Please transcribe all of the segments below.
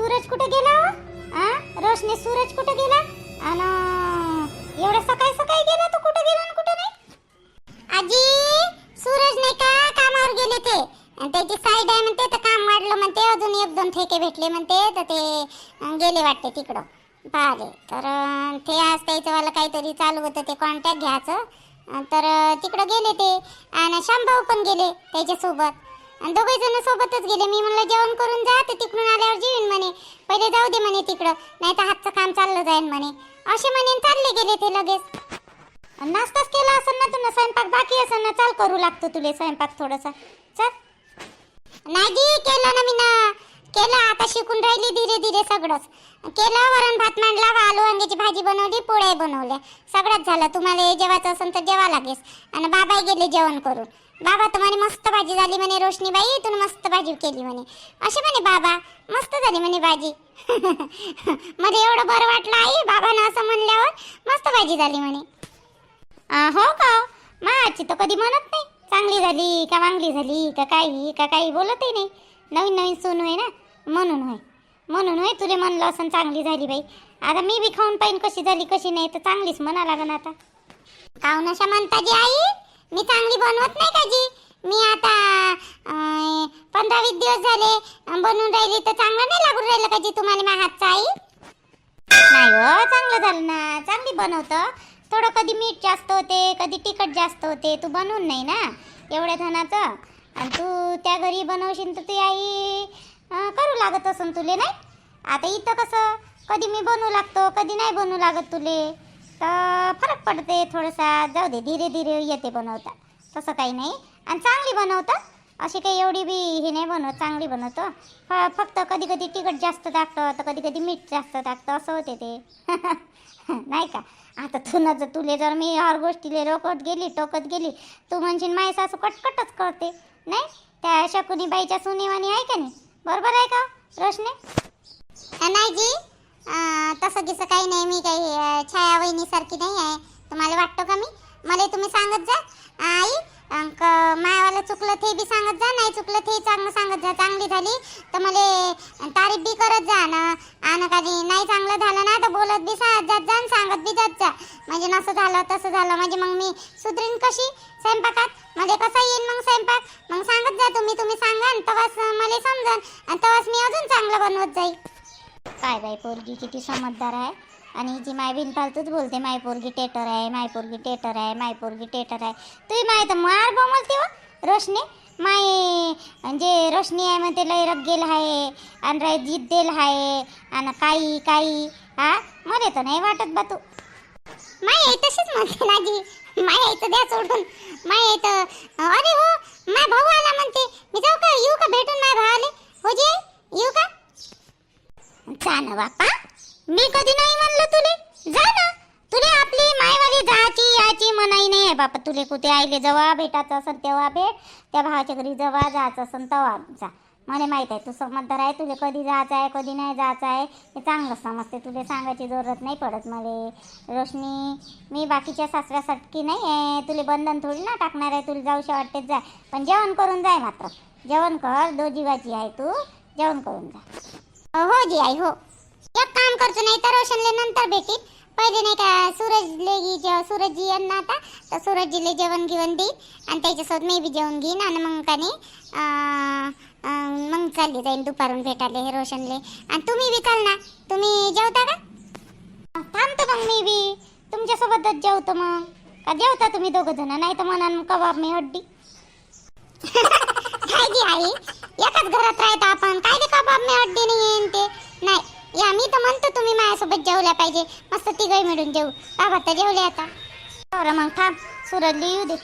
सूरज कुठे गेला हो? आ? रोशनी सूरज कुठे गेला? आणि एवढं सकाळी सकाळी गेला तो कुठे गेला आणि कुठे नाही? आजी सूरज नाही का कामावर गेले ते? आणि त्याची साईड आहे म्हणते तर काम वाढलं म्हणते अजून एक दोन ठेके भेटले म्हणते तर ते अं, गेले वाटते तिकडं. पाहिले. तर अं, ते आज त्याचं मला काहीतरी चालू होतं ते कॉन्टॅक्ट घ्यायचं. अं, तर अं, तिकडं गेले ते. आणि शामभाऊ पण गेले त्याच्यासोबत. आणि दोघे जण सोबतच गेले. मी म्हणलं जेवण करून जा तर तिकडून आल्यावर जेवीन म्हणे. पहिले जाऊ दे म्हणे तिकडं नाही तर हातचं काम चाललं जाईन म्हणे. असे म्हणे चालले गेले ते लगेच. नाश्ताच केला असेल ना तुला स्वयंपाक बाकी असेल ना चाल करू लागतो तुले स्वयंपाक थोडासा. चल. नाही जी केलं ना मी ना केलं आता शिकून राहिली धीरे धीरे सगळंच. केलं वरण भात मांडला आलू वांग्याची भाजी बनवली पोळ्या बनवल्या. सगळंच झालं. तुम्हाला हे जेवायचं असेल तर जेवा लागेस आणि बाबाही गेले जेवण करून. बाबा तर म्हणे मस्त भाजी झाली म्हणे रोशनी बाई तू मस्त भाजी केली म्हणे. असे म्हणे बाबा मस्त झाली म्हणे भाजी. मला एवढं बरं वाटलं आई बाबानं असं म्हणल्यावर मस्त भाजी झाली म्हणे. हो का? माझी तर कधी म्हणत नाही चांगली झाली का वांगली झाली का काही का काही बोलतही नाही. नवीन नवीन सून होय ना म्हणून होय. म्हणून होय तुले म्हणलं असं चांगली झाली बाई. आता मी बी खाऊन पाहिन कशी झाली कशी नाही तर चांगलीच म्हणा लागन आता. काहून अशा म्हणता जी आई? मी चांगली बनवत नाही का जी? मी आता पंधरा वीस दिवस झाले बनवून राहिली तर चांगलं नाही लागून राहिलं का जी तुम्हाला माझ्या हातचा आई? नाही हो चांगलं झालं ना. चांगली बनवतं. थोडं कधी मीठ जास्त होते कधी तिखट जास्त होते. तू बनवून नाही ना एवढ्या धनाचं. आणि तू त्या घरी बनवशील तर ती आई करू लागत असून तुले नाही? आता इथं कसं? कधी मी बनवू लागतो कधी नाही बनवू लागत तुले. तर फरक पडते थोडासा. जाऊ दे धीरे धीरे येते बनवता. तसं काही नाही. आणि चांगली बनवतं. अशी काही एवढी बी हे नाही बनवत चांगली बनवतो. फ- फक्त कधी कधी तिखट जास्त टाकतं तर कधी कधी मीठ जास्त टाकतं असं होते ते. नाही का? आता तू न जर तुले जर मी हर गोष्टीले रोकत गेली टोकत गेली तू म्हणशील माय सासू कटकटच करते. नाही? त्या शकुनी बाईच्या सुनेवानी आहे का नाही? बरोबर आहे का? रोशने नाही जी अं, तसं काही नाही मी काही छाया वहिनीसारखी नाही आहे. तुम्हाला वाटतं का मी? मला तुम्ही सांगत जा. आई अंक मायावाला चुकलं ते बी सांगत जा नाही चुकलं ते चांगलं सांगत जा. चांगली झाली तर मला तारीफ बी करत जा ना. आणि कधी नाही चांगलं झालं ना तर बोलत बी सा जात जा आणि सांगत बी जात जा. म्हणजे नसं झालं तसं झालं. म्हणजे मग मी सुधरीन कशी? स्वयंपाकात? म्हणजे कसा येईन मग स्वयंपाक? मग सांगत जा तुम्ही तुम्ही सांगा आणि तेव्हाच मला समजन. आणि तेव्हाच मी अजून चांगलं बनवत जाईल काय बाई पोरगी किती समजदार आहे. आणि जी माय बिनफालतूच बोलते माय पोरगी टेटर आहे माय पोरगी टेटर आहे माय पोरगी टेटर आहे. तुम्ही माय तर मार बोमलते हो रोशनी. माय म्हणजे रोशनी आहे म्हणते लय रग्गेल आहे आणि राय जिद्देल आहे आणि काही काही हा मला तर नाही वाटत बा तू. माय आई तशीच म्हणते ना जी माय आई तर द्या सोडून. माय आई तर अरे हो माय भाऊ आला म्हणते. मी जाऊ का येऊ का भेटून माय भावाले? हो जी येऊ का? जा ना बापा मी कधी नाही म्हणलं तुले. जा ना. तुले आपली मायवाली जाची याची मनाई नाही आहे बापा तुले कुठे आईले जेव्हा भेटायचं असेल तेव्हा भेट. त्या भावाच्या घरी जेव्हा जायचं असेल तेव्हा जा. मला माहीत आहे तू समजदार आहे. तुले कधी जायचं आहे कधी नाही जायचं आहे हे चांगलं समजते. तुले सांगायची जरूरत नाही पडत मला. रोशनी मी बाकीच्या सासऱ्यासाठी नाही आहे. तुले बंधन थोडी ना टाकणार आहे. तुला जाऊशा वाटतेच जाय. पण जेवण करून जाय मात्र. जेवण कर दो जीवाची आहे तू. जेवण करून जा. हो जी आई हो. एक काम करतो नाही तर रोशनले नंतर भेटील पहिले नाही का सूरजले जेव्हा सूरजजी यांना आता तर सूरजजीले जेवण घेऊन देईन. आणि त्याच्यासोबत मी बी जेवण घेईन आणि मग का नाही मग चालली जाईन दुपारून भेटायला हे रोशनले. आणि तुम्ही बी चाल ना तुम्ही जेवता का? थांबतो मग मी बी. तुमच्यासोबतच जेवतो मग. का जेवता तुम्ही दोघं जण? नाही तर म्हणा कबाब मी हड्डी. काय आहे एकाच घरात राहतो आपण. काय ते कबाब मी अड्डे नाही येईन ते? नाही. या मी तर म्हणतो तुम्ही माझ्यासोबत जेवल्या पाहिजे. मस्त तिघही मिळून जेऊ. बाबा तर जेवले आता? बरं मग थांब. सूरज येऊ दे.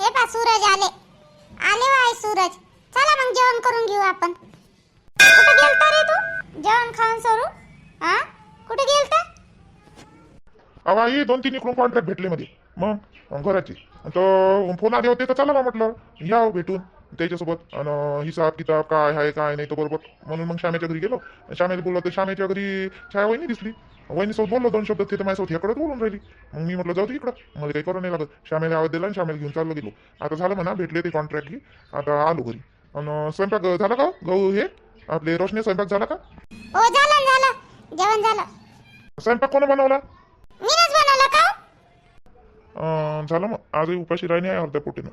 हे पा सूरज आले. आले वाय सूरज. चला मग जेवण करून घेऊ आपण. कुठे गेलता रे तू? जेवण खाऊन सोडू हा कुठे गेलता? अहो ये दोन तीन इकडून कॉन्ट्रॅक्ट भेटले मध्ये. मग घराचे. तर फोन आले होते तर चला म्हटलं. या हो, भेटून. त्याच्यासोबत. आणि हिसाब किताब काय आहे काय नाही तो बरोबर. म्हणून मग श्यामेच्या घरी गेलो. श्यामेला बोललो तर श्यामेच्या घरी छाया वहिनी दिसली. वहिनीसोबत बोललो दोन शब्द ते तर माझ्यासोबत ह्याकडे बोलून राहिली. मग मी म्हटलं जाऊ इकडं. मला काही करू नाही लागत. श्यामेला आवाज दिला आणि श्यामेला घेऊन चाललो गेलो. आता झालं म्हणा भेटले ते कॉन्ट्रॅक्ट घे. आता आलो घरी. आणि स्वयंपाक झाला का हो? गहू हे? आपले रोशनी स्वयंपाक झाला का? हो झालं ना, झालं. जेवण झालं. स्वयंपाक कोण बनवला? मीनच बनवलं का हो? अं, झालं मग. आजही उपाशी राहिली आहे अर्ध्या पोटीनं.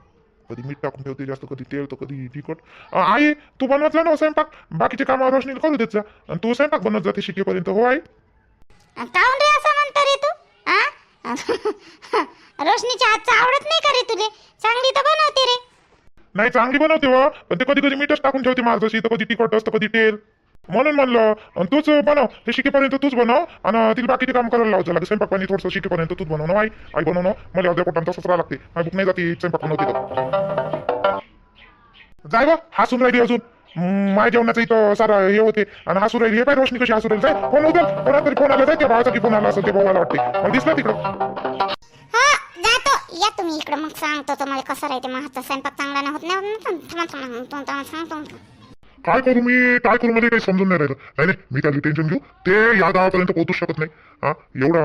कधी मीठ टाकून ठेवते जास्त कधी तेल तर कधी तिखट. आई तू बनवतला ना स्वयंपाक? बाकीचे कामं रोशनीला करू देत जा. आणि तू स्वयंपाक बनवत जाते शिकेपर्यंत हो आई? काऊन रे असं म्हणतो रे तू? हा रोशनीच्या हातचं आवडत नाही का रे तुले? चांगली तर बनवते रे. नाही चांगली बनवते व पण ते कधी कधी मीठच टाकून ठेवते माझं तर कधी तिखट असतं कधी तेल. म्हणून म्हणलं आणि तूच बनव हे शिकेपर्यंत तूच बनव आणि तिला बाकीचे काम करायला लावतं लागेल स्वयंपाक पाणी थोडंसं शिकेपर्यंत तूच बनव ना आई आई बनव ना मला अर्ध्या पोटांचा ससरा लागते माझी भूक नाही जाते स्वयंपाक बनवते जाय बा हसून राहिली अजून. हम्म, माझ्या जेवणाचं इथं सारा हे होते आणि हसू राहिली हे पाय रोशनी कशी हसू राहिली जाय फोन उचल कोणातरी फोन आला जाय त्या भावाचा की फोन आला असेल ते भावाला वाटते. मला दिसला तिकडं. हो, या तुम्ही इकडं मग सांगतो तुम्हाला कसं राहते मग स्वयंपाक चांगला नाही होत नाही थांबा, थांबा, थांबा, थांबा, सांगतो काय करू मी? काय करू? मध्ये काही समजून नाही राहिलं. नाही नाही मी त्याला टेन्शन घेऊ. ते या गावापर्यंत पोहोचू शकत नाही. हा? एवढा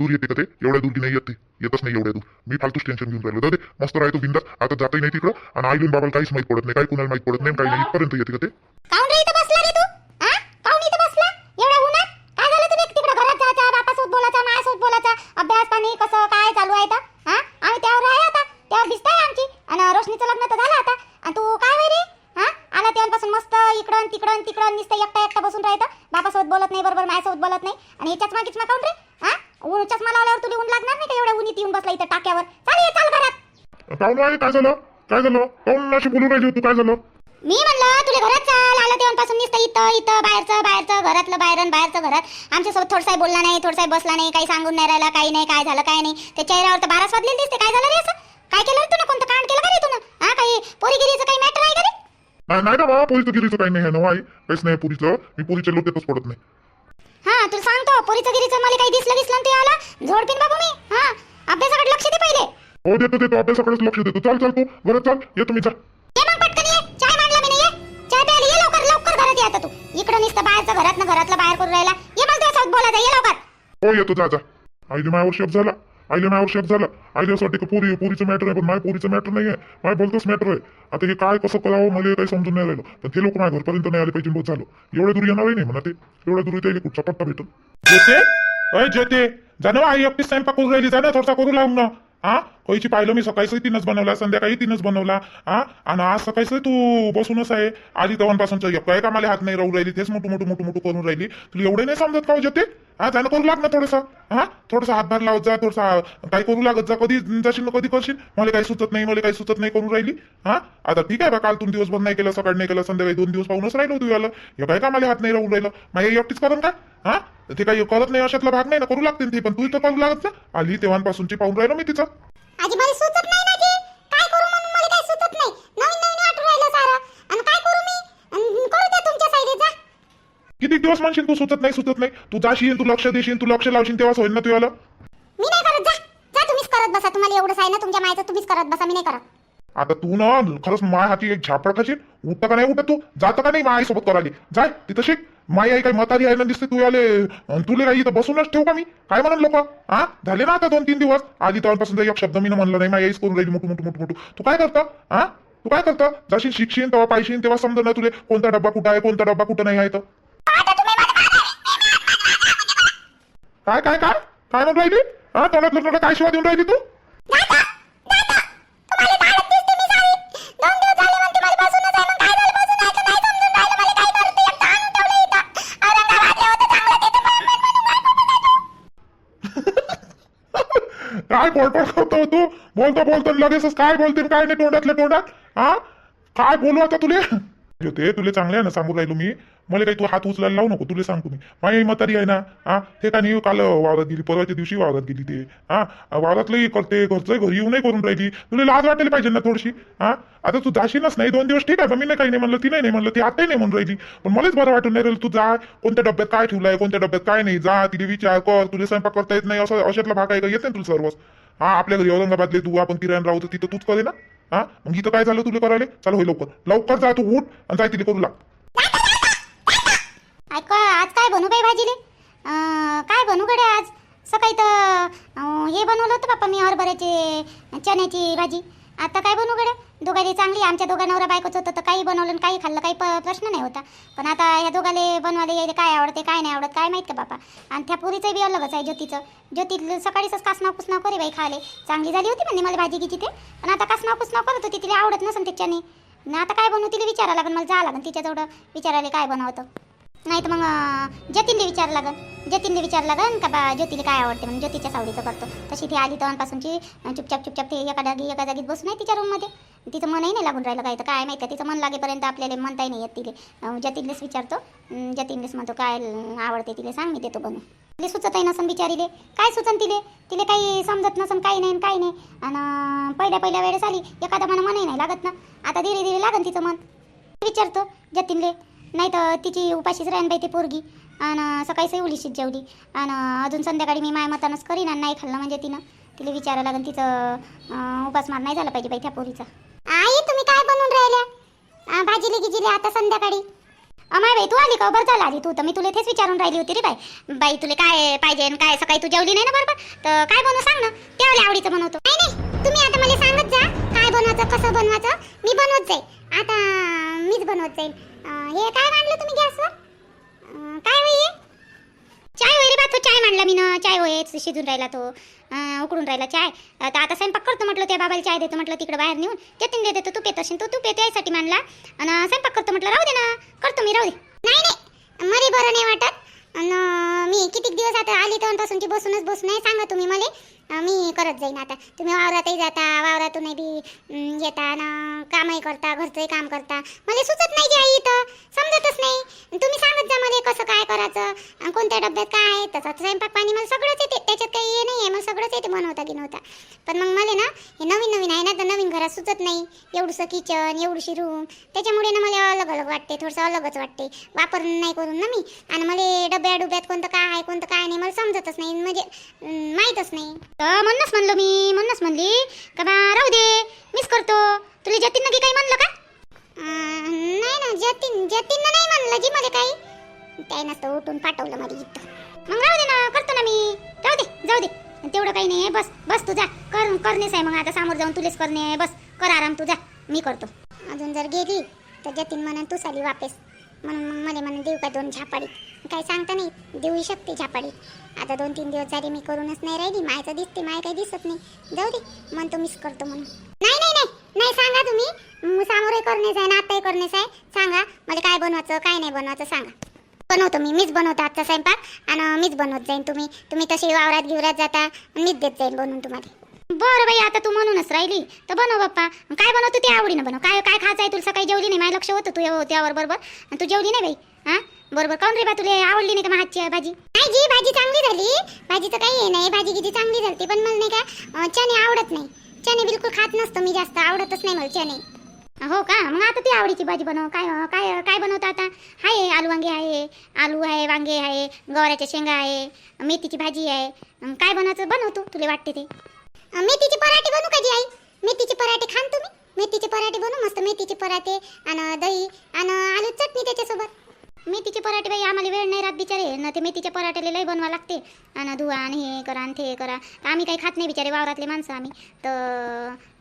दूर येते का ते? एवढ्या दूर नाही येते येतच नाही एवढ्या दूर. मी फालतूच टेन्शन घेऊन राहिलो. ते दे मस्त राहतो बिंदास. आता जातही नाही तिकडं. आणि आईलून बाबाला काहीच माहीत पडत नाही. काही कुणाला माहीत पडत नाही काही नाही. इथपर्यंत येते का ते काऊन रे इथं बसला रे तू हा काऊन इथं बसला एवढ्या उन्हात काय झालं तुला तिकडे घरात जायचा बापासोबत बोलायचा माझ्यासोबत बोलायचा अभ्यास पाणी कसं काय चालू आहे तर हा आम्ही त्यावर आहे आता त्यावर दिसताय आमची आणि रोशनीचं लग्न तर झालं आता आणि तू काय वय रे हा आला तेव्हापासून मस्त इकडं आणि तिकडं आणि तिकडं नुसतं एकटा एकटा बसून राहतं बापासोबत बोलत नाही बरोबर माझ्यासोबत बोलत नाही. आणि याच्याच मागीच मग काऊन रे. हा? ऊन चष्मा लावल्यावर तुला ऊन लागणार नाही का एवढ्या उन्हीत येऊन बसला इथं टाक्यावर? चाल ये चाल घरात. काऊन आहे काय झालं? काय झालं? काऊन अशी बोलून राहिली तू काय झालं? मी म्हणलं तुला घरात चाल. आलं तेव्हापासून नुसतं इथं इथं बाहेरचं बाहेरचं घरातलं बाहेर बाहेरचं घरात. आमच्यासोबत थोडसाही बोलला नाही थोडसाही बसला नाही काही सांगून नाही राहिला काही नाही काय झालं काय नाही. त्या चेहऱ्यावर तर बाराच वाजलेली दिसते. काय झालं रे असं? काय केलं रे तुला? कोणतं कांड केलं का रे तुला? हा काही पोरीगिरीचं काही मॅटर आहे का रे? नाही नाही ना बाबा पोरीचं गिरीचं काही नाही आहे ना आई. काहीच नाही पुरीचं. मी पुरीच्या लोटेतच पडत नाही. हा तुला सांगतो पोरीचं गिरीचं मला काही दिसलं दिसलं ते आला. झोडपीन बाबू मी हा. अभ्यासाकडे लक्ष दे पहिले. हो देतो देतो अभ्यासाकडेच लक्ष देतो. चाल चाल तू घरात चाल येतो मी चाल ये मग पटकन ये चाय मांडला मी नाही ये चाय प्यायला ये लवकर लवकर घरात ये आता तू. इकडं नुसतं बाहेरचं घरात घरातलं बाहेर करून राहिला. ये मला तुझ्यासोबत बोलायचं ये लवकर. हो येतो जा जा. आईले माझ्यावर शक झाला आईला माझ्यावर शक झाला. आईला असं वाटतं पुरी पोरी पोरीचं मॅटर आहे पण माझ्या पोरीचं मॅटर नाही आहे माझ्या बोलतोच मॅटर आहे. आता हे काय कसं करावं मला काही समजून नाही राहिलं. पण ते लोक माझ्या घरपर्यंत नाही आले पाहिजे बहुत झालं. एवढ्या दूर येणारही नाही म्हणा ते एवढ्या दूर येते कुठचा पट्टा भेटून जेते अय जेते जा आई एकटी स्वयंपाक करून राहिली. जाणं थोडसा करू लावून ना. हा कोईची पाहिलं मी? सकाळी तीनच बनवला संध्याकाळी तीनच बनवला. हा आणि आज सकाळीच तू बसूनच आहे. आधी एक काय का? मला हात नाही राहू राहिली तेच मोठं मोठं मोठं मोठं करून राहिली. तुला एवढे नाही समजत का होते हा त्यानं करू लाग ना थोडंसं. हा थोडासा हातभार लावत जा थोडासा काही करू लागत जा. कधी जाशील ना कधी करशील? मला काही सुचत नाही मला काही सुचत नाही करून राहिली. हा आता ठीक आहे बा काल तुम्ही दिवसभर नाही केलं सकाळ नाही केलं संध्याकाळी दोन दिवस पाहूनच राहिलो तू याला. काय का मला हात नाही राहून राहिलं? माझ्या एकटीच करून का? हा? ते काही करत नाही अशातला भाग नाही ना करू लागते ते पण तू तर करू लागत जा. आली तेव्हापासूनची पाहून राहिलो मी तिचं. आजी मला सुचत नाही ना काय करू म्हणून मला काही सुचत नाही. नवीन नवीन वाटून राहिलं सारं. आणि काय करू मी? अन करू द्या तुमच्या साईडे जा. किती दिवस म्हणशील तू सुचत नाही सुचत नाही? तू जाशील तू लक्ष देशील तू लक्ष लावशील तेव्हाच होईल ना तुला मी नाही करत जा. जा तुम्हीच करत बसा. तुम्हाला एवढंच आहे ना तुमच्या मायचं तुम्हीच करत बसा. मी नाही करत. आता तू ना खरंच माय हाती एक झापड खाशील. उठतं का नाही उठत तू? जातं का नाही माई सोबत करायला? जाय तिथं शिक. माई आई काय म्हातारी आहे ना दिसते तू आले तुले काही इथं बसूनच ठेवू का मी? काय म्हणून लोक? हा झाले ना आता दोन तीन दिवस? आधी तेव्हापासून एक शब्द मी म्हणलं नाही. माई आईच करून राहिली मोठं मोठं मोठं मोठं. तू काय करता? हा तू काय करता? जशी शिकशील तेव्हा पाहिशील तेव्हा समजा ना तुले कोणता डब्बा कुठं आहे कोणता डब्बा कुठं नाही आहे तर काय काय काय? काय म्हणून राहिली? हा तोंडात काय शिवाय देऊन राहिली तू? काय बडबड करतो तू? बोलतो बोलतो लगेच काय बोलते? काय नाही तोंडातल्या तोंडात? हा? काय बोलू आता तुले? ते तुले चांगले आहे ना सांगू राहिलो मी. मला काही तू हात उचलायला लावू नको तुला सांगतो मी. माझी म्हातारी आहे ना हा? ते का नाही काल वावरात गेली परवाच्या दिवशी वावरात गेली ते हा? वावरातलंही करते घरचं घरी येऊ नाही करून राहिली. तुला लाज वाटायला पाहिजे ना थोडीशी हा? आता तू जाशीलच नाही दोन दिवस ठीक आहे पण मी नाही काही नाही म्हणलं ती नाही म्हणलं ती आताही नाही म्हणून राहिली. पण मलाच बरं वाटून नाही राहिलं तू जा कोणत्या डब्यात काय ठेवलंय कोणत्या डब्यात काय नाही जा तिथे विचार कर तुला स्वयंपाक करता येत नाही असं अशातला भाग आहे का? येते ना तुला सर्वच. हा आपल्या घरी औरंगाबादले तू आपण किरायन राहू तर तिथं तूच करे ना? हा? मग इथं काय झालं तुला करायला? चालू होईल लवकर. लवकर जा तू उठ आणि जाय तिथे करू लाग. ऐक आज काय बनू बाई भाजीले? अं, काय बनू गड्या आज? सकाळी तर अं, हे बनवलं होतं बाप्पा मी हरभऱ्याचे चण्याची भाजी. आता काय बनू गड्या? दोघांनी चांगली आमच्या दोघा नवरा बायकोच होतं तर काही बनवलं आणि काही खाल्लं काही प- प्रश्न नाही होता. पण आता ह्या दोघाले बनवायला यायला काय आवडते काय नाही आवडत काय माहीत का बापा? आणि त्या पुरीचं बी अलगच आहे ज्योतीचं. ज्योती सकाळीच कासनाव कुसनाव करे बाई खाले. चांगली झाली होती म्हणजे मला भाजी गिची ते. पण आता कासनाव कुसनाव करत होती तिला आवडत नसेल त्याच्याने. आता काय बनवू तिला विचारावं लागेल मला जावं लागेल तिच्याजवळ. विचारायला काय बनवतं? नाही तर मग अं, जतीनले विचार लागन जतीनले विचार लागन का बा ज्योतीला काय आवडते म्हणून? ज्योतीच्या सावडीचं करतो. तशी ती आली तेव्हापासूनची चुपचाप चुपचाप ते एका जागी एका जागीत बसून आहे तिच्या रूममध्ये तिचं मनही नाही लागून राहिलं काय तर काय माहिती तिचं मन लागेपर्यंत आपल्याला म्हणताही नाही येत तिले. जतीनलेच विचारतो. अं, जतीनलेच म्हणतो काय आवडते तिले? सांग मी देतो बनू तिले सुचतही नसन बिचारीले. काय सुचन तिले? तिले काही समजत नसन काही नाही आणि काही नाही. आणि पहिल्या पहिल्या वेळेस आली एखादा मला मनही नाही लागत ना. आता धीरे धीरे लागन तिचं मन. विचारतो जतीनले नाही तर तिची उपाशीच राहीन बाई ती पोरगी. आणि सकाळी सेवलीशीच जेवली. आणि अजून संध्याकाळी मी माय मतानंच करीन आणि नाही खाल्लं म्हणजे तिनं. तिला विचारावं लागेल तिचं उपासमार नाही झाला पाहिजे बाई त्या पोरीचा. आई तुम्ही काय बनवून राहिल्या? भाजीले गिजीले आता संध्याकाळी. अमाय बाई तू आली का? बरं झालं आली तू. तर मी तुला तेच विचारून राहिली होती रे बाई. बाई तुला काय पाहिजे आणि काय सकाळी तू जेवली नाही ना बरोबर? तर काय बनवू सांग ना? त्यावेळी आवडीचं बनवतो. नाही नाही. तुम्ही आता मला सांगत जा. काय बनवायचं कसं बनवायचं. मी बनवत जाईल आता मीच बनवत जाईल हे काय मांडलं तुम्ही गॅसवर? काय होई चाय होय रे बा तो चाय मांडला मी ना. चाय होय शिजून राहिला तो. उकडून राहिला चाय. आता आता स्वयंपाक करतो म्हटलं त्या बाबाला चाय देतो म्हटलं तिकडे बाहेर नेऊन. जतीन देतो तू पेत असेल तो तू पेतो यासाठी मांडला आणि स्वयंपाक करतो म्हटलं राहू दे ना. करतो मी राहू दे. नाही नाही. मरे बरं नाही वाटत. अन मी किती दिवस आता आली तेव्हापासूनची बसूनच बसून आहे सांगा तुम्ही मला. मी करत जाईन आता. तुम्ही वावरातही जाता वावरातूनही बी येता आणि कामही करता घरचंही काम करता. मला सुचत नाही की आई इथं. समजतच नाही. तुम्ही सांगत जा मला कसं काय करायचं. कोणत्या डब्यात काय आहे. तसं स्वयंपाक पाणी मला सगळंच येते. त्याच्यात काही हे नाही आहे मला सगळंच येते बनवता की नव्हता पण मग मला ना हे नवीन नवीन आहे ना तर नवीन घरात सुचत नाही. एवढंसं किचन एवढीशी रूम त्याच्यामुळे ना मला अलग अलग वाटते. थोडंसं अलगच वाटते. वापर नाही करून ना मी. आणि मला डब्या डुब्यात कोणतं काय आहे कोणतं काय नाही मला समजतच नाही. म्हणजे माहीतच नाही. तर म्हणूनच म्हणलो मी म्हणूनच म्हणली का बा राहू दे मिस करतो. तुला जतीन की काही म्हणलं का? नाही ना जतीन जतीन नाही म्हणलं जी मला काही. काही नसतं उठून पाठवलं माझी इथं. मग राहू दे ना करतो ना मी. राहू दे जाऊ दे. तेवढं काही नाही बस बस तू जा. कर करणेच आहे मग आता समोर जाऊन तुलेच करणे बस. कर आराम तू जा. मी करतो. अजून जर गेली तर जतीन म्हणून तू साली वापस म्हणून मग मला म्हणून देऊ का दोन झापाडी? काही सांगता नाही देऊ शकते झापाडी. आता दोन तीन दिवस झाले मी करूनच नाही राहिली मायचं दिसते माय काही दिसत नाही. जाऊ दे म्हणतो मीच करतो म्हणून. नाही नाही नाही नाही सांगा तुम्ही. म, सामोरे करणेच आहे ना आत्ताही करणेच आहे. सांगा मला काय बनवायचं काय नाही बनवायचं सांगा. बनवतो मी मीच बनवतो आजचा स्वयंपाक आणि मीच बनवत जाईन तुम्ही. तुम्ही तशी वावरात गिवरात जाता मीच देत जाईन बनवून तुम्हाला. बरं बाई आता तू म्हणूनच राहिली. तर बनव बाप्पा. काय बनवतो ते आवडीनं बनव. काय काय खायचं आहे तुला? सकाळी जेवली नाही माझं लक्ष होतं तू त्यावर बरोबर. आणि तू जेवली नाही बाई हा? बरोबर. काऊन रे बा तुला आवडली नाही का माझी भाजी? नाही जी भाजी चांगली झाली. भाजीचं काही हे नाही. भाजी किती चांगली झाली पण मला नाही का चणे आवडत नाही. चणे बिलकुल खात नसतो मी जास्त. आवडतच नाही मला चणे. हो का? मग आता ती आवडीची भाजी बनव. काय काय काय बनवतं आता? आहे आलू वांगे आहे आलू आहे वांगे आहे गवाराच्या शेंगा आहे मेथीची भाजी आहे. काय बनवायचं? बनवतो तुला वाटते ते. मेथीचे पराठे बनवू का जी आई? मेथीचे पराठे खान तुम्ही? मेथीचे पराठे बनवू मस्त मेथीचे पराठे आणि दही आणि आलू चटणी त्याच्यासोबत. मेथीचे पराठे बाई आम्हाला वेळ नाही राहत बिचारे. ना ते मेथीच्या पराठ्याला लई बनवा लागते. आणि धुवा आणि हे करा आणि ते करा. तर आम्ही काही खात नाही बिचारे वावरातले माणसं आम्ही. तर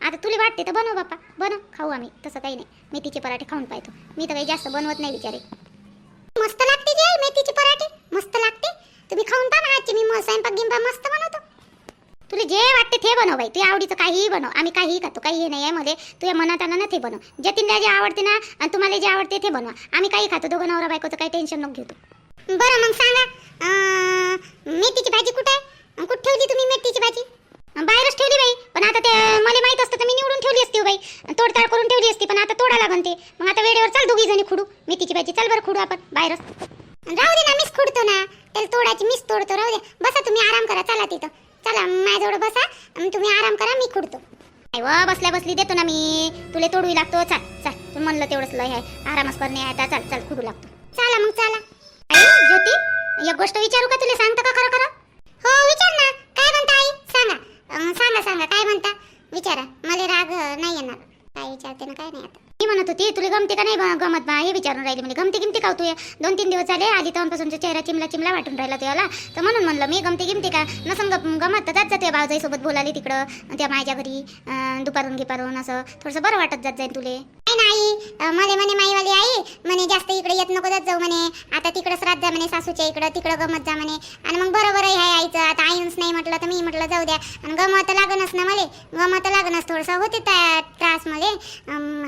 आता तुला वाटते तर बनव बाप्पा. बनव खाऊ आम्ही. तसं काही नाही. मेथीचे पराठे खाऊन पाहतो. मी तर काही जास्त बनवत नाही बिचारे. मस्त लागते जे मेथीचे पराठे? मस्त लागते? तुम्ही खाऊन पहा आजचे मी स्वयंपाक गिंपा मस्त बनवतो. तुला जे वाटते ते बनव बाई. तुझ्या आवडीचं काहीही बनव. आम्ही काहीही खातो काही हे नाही आहे मध्ये. तुझ्या मनात आलं ना ते बनव. जतीनला जे आवडते ना आणि तुम्हाला जे आवडते ते बनवा. आम्ही काही खातो दोघं नवरा बायकोचं काही टेन्शन नको घेतो बरं मग सांगा. विचारा. मला राग नाही येणार. काय विचारते ना काय नाही आता. मी म्हणत होती तुला गमते का नाही ग- गमत बा? हे विचारून राहिली म्हणजे गमते गिमते का तू दोन तीन दिवस झाले आली तेव्हापासून चेहरा चिमला चिमला वाटून राहिला तुला तर म्हणून म्हणलं मी गमते गिमते का? नसन गप गमत तर जात जाते भाऊजाई सोबत बोलाली तिकडं त्या माझ्या घरी दुपारून गिपारून असं. थोडंसं बरं वाटत जात जाईल तुले. नाही नाही मला म्हणे माईवाली आई म्हणे जास्त इकडे येत नको जात जाऊ म्हणे. आता तिकडं श्राद्ध जा म्हणे सासूच्या इकडं तिकडं गमत जा म्हणे. आणि मग बरोबर आहे आईचं. आता आईनच नाही म्हटलं तर मी म्हटलं जाऊ द्या. आणि गमत लागनच ना मला. गमत लागनच थोडंसं होते त्या त्रास मला.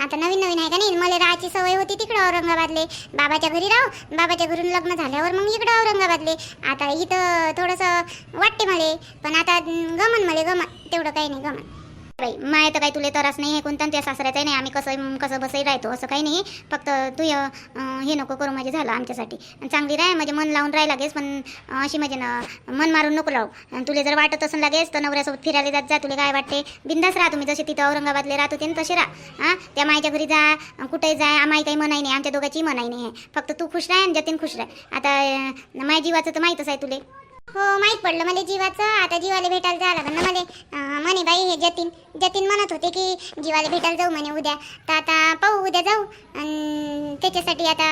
आता नवीन नवीन आहे का नाही? मला राहायची सवय होती तिकडं औरंगाबादले. बाबाच्या घरी राहू बाबाच्या घरून लग्न झाल्यावर मग इकडं औरंगाबादले. आता इथं थोडंसं वाटते मला पण आता गमन मला गमन. तेवढं काही नाही गमन. बाई माय तर काही तुले त्रास नाही आहे कोणता त्या सासऱ्याचाही नाही आम्ही कसं कसं बसही राहतो असं काही नाही. फक्त तू हे नको करू म्हणजे झालं आमच्यासाठी. आणि चांगली राह म्हणजे मन लावून राहायला लागेस पण अशी म्हणजे ना मन मारून नको लावू. आणि जर वाटत असं लागेस तर नवऱ्यासोबत फिरायला जात जा तुला काय वाटते? बिंदास राहा तुम्ही जसे तिथं औरंगाबादले राहत होते ना तसे राहा. हां? त्या मायच्या घरी जा कुठेही जा आम्हाला काही मनाई नाही आमच्या दोघांची मनाई नाही. आहे फक्त तू खुश राह आणि जतीन खुश राह. आता माय जीवाचं तर माहीतच आहे तुले. हो माहीत पडलं. मला जीवाचं आता जीवाला भेटायला जायला लागलं ना मला. म्हणे बाई हे जतीन जतीन म्हणत होते की जीवाला भेटायला जाऊ म्हणे उद्या. तर आता पाहू उद्या जाऊ. आणि त्याच्यासाठी आता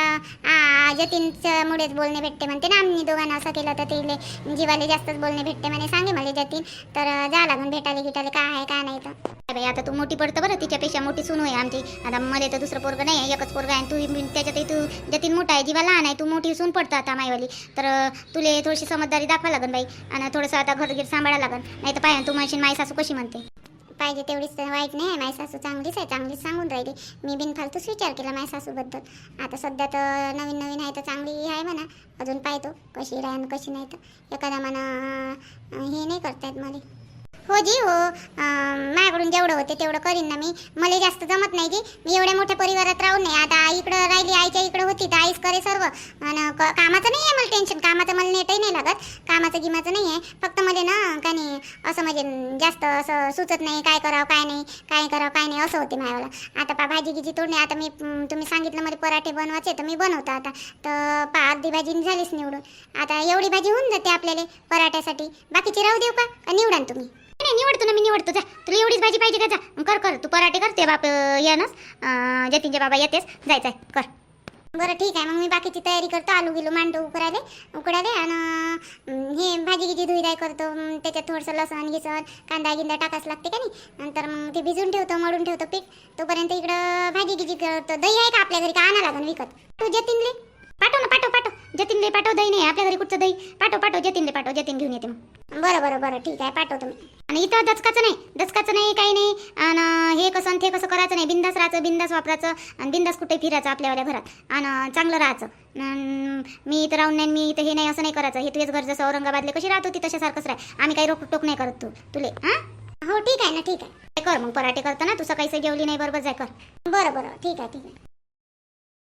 आ, जतीनच्या मुळेच बोलणे भेटते म्हणते ना आम्ही दोघांना. असं केलं तर तिले जीवाला जास्तच बोलणे भेटते म्हणे. सांगे मला जतीन. तर जा लागून भेटायला गिटायला. काय आहे काय नाही तर. बाई आता तू मोठी पडतं बरं. तिच्यापेक्षा मोठी सून आहे आमची. आता मला तर दुसरं पोरगं नाही आहे. एकच पोरगा आहे. आणि तू त्याच्यातही तू जतीन मोठा आहे. जीवा लहान आहे. तू मोठी सून पडतं आता माईवाली तर तुले थोडीशी समजदारी दाखवा लागन बाई. आणि थोडंसं आता घरगीर सांभाळा लागन. नाही तर पाय तू म्हणशील माई सासू कशी म्हणते? पाहिजे तेवढीच वाईट नाही माय सासू चांगलीच आहे. चांगलीच सांगून राहिली. मी बिनफालतूच विचार केला माय सासूबद्दल. आता सध्या तर नवीन नवीन आहे तर चांगली आहे म्हणा. अजून पाहतो कशी राहन कशी नाही तर. एखादा म्हणा हे नाही करतायत मला. हो जी हो. माझ्याकडून जेवढं होते तेवढं करीन ना मी. मला जास्त जमत नाही जी. मी एवढ्या मोठ्या परिवारात राहून नाही. आता इकडं राहिली आईच्या इकडं होती तर आईच करे सर्व. आणि कामाचं नाही आहे मला टेन्शन कामाचं मला नेटही नाही लागत. कामाचं गिमाचं नाही आहे. फक्त मला ना का नाही असं म्हणजे जास्त असं सुचत नाही काय करावं काय नाही काय करावं काय नाही असं होते माझ्याला आता पा भाजी गिजी तोडणे. आता मी तुम्ही सांगितलं मला पराठे बनवायचे तर मी बनवतो आता. तर पा अर्धी भाजी झालीच निवडून. आता एवढी भाजी होऊन जाते आपल्याला पराठ्यासाठी. बाकीची राहू देऊ का? का निवडा तुम्ही. नाही निवडतो ना मी निवडतो. जा तुला एवढीच भाजी पाहिजे का? जा. कर कर. तू पराठे कर ते बाप येणंच जतीनचे बाबा येतेस. जायचं आहे कर. बरं ठीक आहे. मग मी बाकीची तयारी करतो. आलू गिलू मांडतो उकडाले उकडाले आणि हे भाजी गिजी धुईदाय करतो. त्याच्यात थोडंसं लसण गिसण कांदा गिंदा टाकाच लागते का नाही? नंतर मग ते भिजून ठेवतो मळून ठेवतो पीठ. तोपर्यंत इकडं भाजी गिजी करतो. दही आहे का आपल्या घरी? का आणा लागन विकत? तू जतीनले. पाठव ना पाठव पाठव. जतीनले पाठव दही नाही आपल्या घरी कुठचं दही? पाठव पाठव. जतीनले पाठव. जतीन घेऊन येते मग. बरं बरं बरं ठीक आहे पाठवतो मी. आणि इथं दचकाचं नाही दचकाचं नाही काही नाही. आणि हे कसं आणि ते कसं करायचं नाही. बिंदास राहायचं बिंदास वापरायचं आणि बिंदास कुठे फिरायचं आपल्यावाल्या घरात. आणि चांगलं राहायचं. मी इथं राहून नाही मी इथं हे नाही असं नाही करायचं. हे तुझेच घर जसं औरंगाबादले कशी राहत होती तशासारखंच राह. आम्ही काही रोक टोक नाही करत तू तुले हां? हो ठीक आहे ना ठीक आहे. कर मग पराठे करतो ना तू सकाळी जेवली नाही बरोबर जाय कर. बरं बरं ठीक आहे ठीक आहे.